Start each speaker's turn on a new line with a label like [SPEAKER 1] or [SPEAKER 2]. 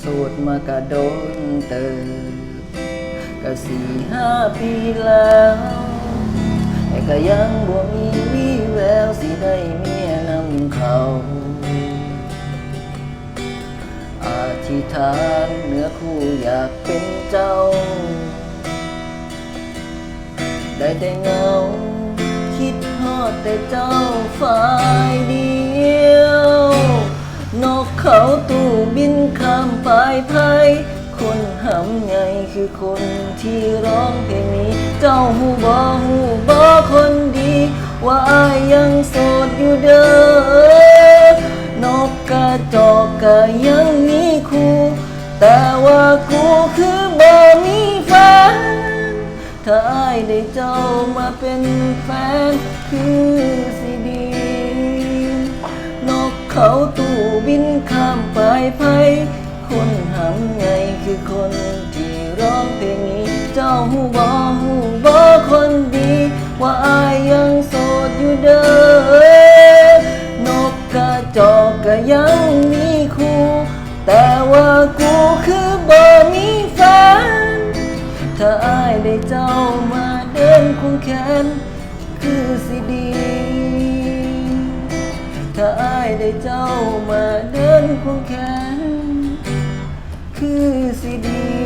[SPEAKER 1] สูดมากระโดนเติบก็สี่ห้าปีแล้วแต่ก็ยังบ่มีวี่แววสิได้เมียนำเขาอาธิษฐานเนื้อคู่อยากเป็นเจ้า ได้แต่เงา คิดฮอดแต่เจ้าฝ่ายดี เขาตู้บินข้ามปลายไพคนหำใหญ่คือคนที่ร้องเพลงนี้ เจ้าหูบอหูบอคนดี ว่าอายยังโสดอยู่เด้อนกกระจอกก็ยังมีคู่แต่ว่ากูคือบ่มีแฟนถ้าอายได้เจ้ามาเป็นแฟนคือสิดี นกเขาตู้ บินข้ามปลายไพคนหำใหญ่คือคนที่ร้องเพลงนี้ เจ้าหูบอหูบอคนดี ว่าอายยังโสดอยู่เด้อนกกระจอกก็ยังมีคู่แต่ว่ากูคือบ่มีแฟนถ้าอายได้เจ้ามาเดินควงแขนคือสิดี ได้เจ้ามาเดินควงแขนคือสิดี